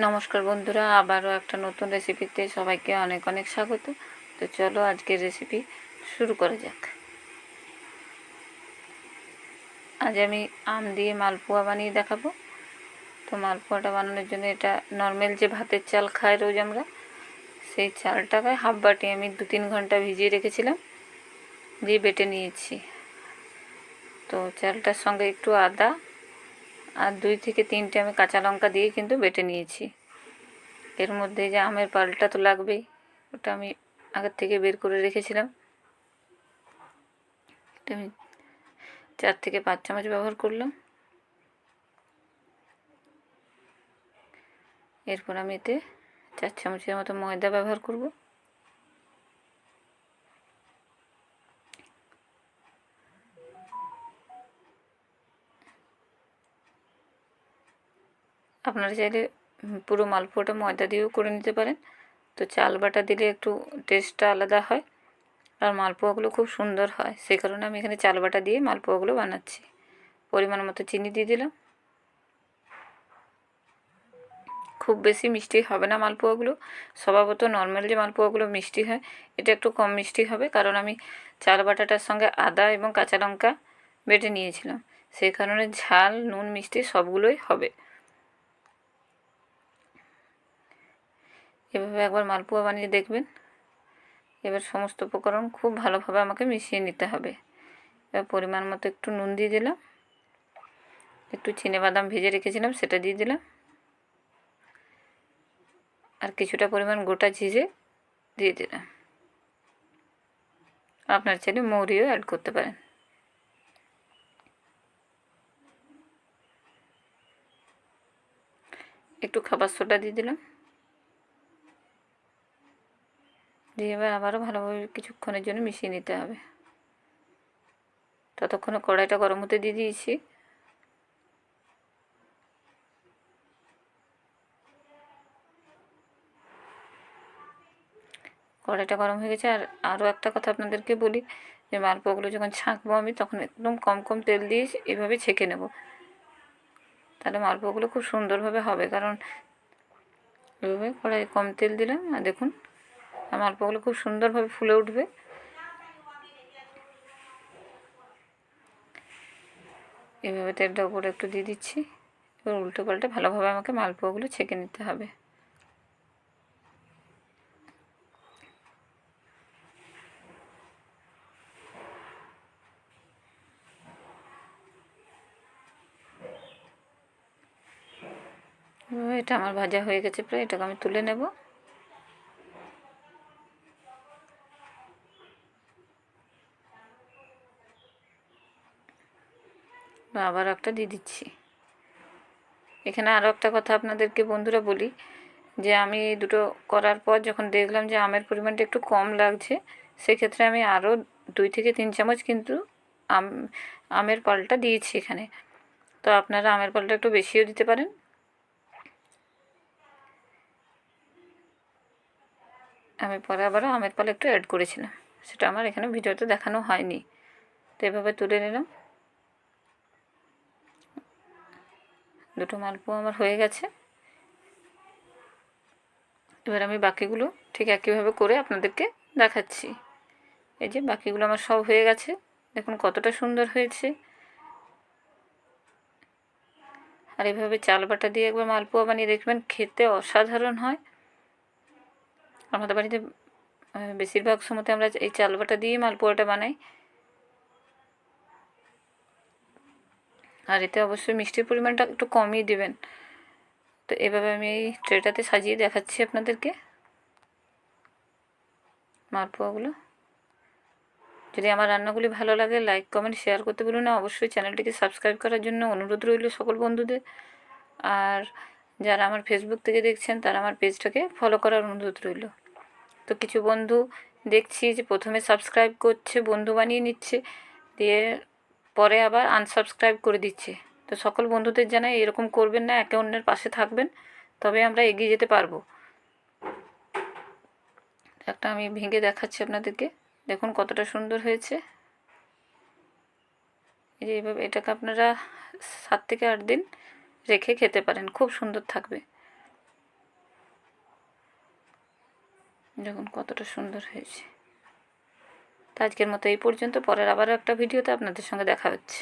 নমস্কার বন্ধুরা, আবারও একটা নতুন রেসিপিতে সবাইকে অনেক অনেক স্বাগত। তো চলো আজকের রেসিপি শুরু করা যাক। আজ আমি আম দিয়ে মালপোয়া বানিয়ে দেখাবো। তো মালপোয়াটা বানানোর জন্য এটা নর্মাল যে ভাতের চাল খাই রোজ আমরা, সেই চালটাকে হাফ বাটি আমি দু তিন ঘণ্টা ভিজিয়ে রেখেছিলাম, দিয়ে বেটে নিয়েছি। তো চালটার সঙ্গে একটু আদা আর দুই থেকে তিনটে আমি কাঁচা লঙ্কা দিয়ে কিন্তু বেটে নিয়েছি। এর মধ্যে যে আমের পালটা তো লাগবেই, ওটা আমি আগের থেকে বের করে রেখেছিলাম। আমি চার থেকে পাঁচ চামচ ব্যবহার করলাম। এরপর আমি এতে চার চামচের মতো ময়দা ব্যবহার করব। আপনারা চাইলে পুরো মালপোয়াটা ময়দা দিয়েও করে নিতে পারেন। তো চাল বাটা দিলে একটু টেস্টটা আলাদা হয় আর মালপোয়াগুলো খুব সুন্দর হয়। সেই কারণে আমি এখানে চাল বাটা দিয়ে মালপোয়াগুলো বানাচ্ছি। পরিমাণ মতো চিনি দিয়ে দিলাম। খুব বেশি মিষ্টি হবে না মালপোয়াগুলো। স্বভাবত নর্মাল যে মালপোয়াগুলো মিষ্টি হয়, এটা একটু কম মিষ্টি হবে। কারণ আমি চাল বাটাটার সঙ্গে আদা এবং কাঁচা লঙ্কা বেটে নিয়েছিলাম। সেই কারণে ঝাল, নুন, মিষ্টি সবগুলোই হবে। এভাবে একবার মালপোয়া বানিয়ে দেখবেন। এবার সমস্ত উপকরণ খুব ভালোভাবে আমাকে মিশিয়ে নিতে হবে। এবার পরিমাণ মতো একটু নুন দিয়ে দিলাম। একটু বাদাম ভেজে রেখেছিলাম, সেটা দিয়ে দিলাম। আর কিছুটা পরিমাণ গোটা ঝিঝে দিয়ে দিলাম। আপনার চাইলে মৌরিও অ্যাড করতে পারেন। একটু খাবার সোডা দিয়ে দিলাম। দিয়ে এবার আবারও ভালোভাবে কিছুক্ষণের জন্য মিশিয়ে নিতে হবে। ততক্ষণে কড়াইটা গরম হতে দিয়ে দিয়েছি। কড়াইটা গরম হয়ে গেছে। আর আরও একটা কথা আপনাদেরকে বলি, যে মালপোয়াগুলো যখন ছাঁকবো আমি, তখন একদম কম কম তেল দিয়ে এভাবে ছেঁকে নেব। তাহলে মালপোয়াগুলো খুব সুন্দরভাবে হবে। কারণ এভাবে কড়াই কম তেল দিলাম, আর দেখুন মালপোয়াগুলো খুব সুন্দরভাবে ফুলে উঠবে। এভাবে তেলটা উপরে একটু দিয়ে দিচ্ছি। এবার উল্টো পাল্টে ভালোভাবে আমাকে মালপোয়াগুলো ছেঁকে নিতে হবে। এটা আমার ভাজা হয়ে গেছে প্রায়, এটাকে আমি তুলে নেব। আবার একটা দিয়ে দিচ্ছি। এখানে আরও একটা কথা আপনাদেরকে বন্ধুরা বলি, যে আমি দুটো করার পর যখন দেখলাম যে আমের পরিমাণটা একটু কম লাগছে, সেক্ষেত্রে আমি আরও দুই থেকে তিন চামচ কিন্তু আম, আমের পালটা দিয়েছি এখানে। তো আপনারা আমের পালটা একটু বেশিও দিতে পারেন। আমি পরে আবারও আমের পাল একটু অ্যাড করেছিলাম, সেটা আমার এখানে ভিডিওতে দেখানো হয়নি। তো এভাবে তুলে নিলাম। দুটো মালপোয়া আমার হয়ে গেছে। এবার আমি বাকিগুলো ঠিক একইভাবে করে আপনাদেরকে দেখাচ্ছি। এই যে বাকিগুলো আমার সব হয়ে গেছে। দেখুন কতটা সুন্দর হয়েছে। আর এভাবে চাল বাটা দিয়ে একবার মালপোয়া বানিয়ে দেখবেন খেতে অসাধারণ হয়। আমাদের বাড়িতে বেশিরভাগ সময়তে আমরা এই চাল বাটা দিয়ে মালপোয়াটা বানাই। আর এতে অবশ্যই মিষ্টির পরিমাণটা একটু কমই দেবেন। তো এভাবে আমি এই ট্রেটাতে সাজিয়ে দেখাচ্ছি আপনাদেরকে। মালপোয়াগুলো। যদি আমার রান্নাগুলি ভালো লাগে লাইক কমেন্ট শেয়ার করতে বলুন না। অবশ্যই চ্যানেলটিকে সাবস্ক্রাইব করার জন্য অনুরোধ রইল সকল বন্ধুদের। আর যারা আমার ফেসবুক থেকে দেখছেন, তারা আমার পেজটাকে ফলো করার অনুরোধ রইল। তো কিছু বন্ধু দেখছি যে প্রথমে সাবস্ক্রাইব করছে, বন্ধু বানিয়ে নিচ্ছে। দিয়ে পরে আবার আনসাবস্ক্রাইব করে দিচ্ছে। তো সকল বন্ধুদের জানাই এরকম করবেন না, একে অন্যের পাশে থাকবেন, তবে আমরা এগিয়ে যেতে পারব। একটা আমি ভেঙে দেখাচ্ছি আপনাদেরকে। দেখুন কতটা সুন্দর হয়েছে। এই যে এইভাবে এটাকে আপনারা সাত থেকে আট দিন রেখে খেতে পারেন, খুব সুন্দর থাকবে। দেখুন কতটা সুন্দর হয়েছে। আজকের মতো এই পর্যন্ত। পরের আবারও একটা ভিডিওতে আপনাদের সঙ্গে দেখা হচ্ছে।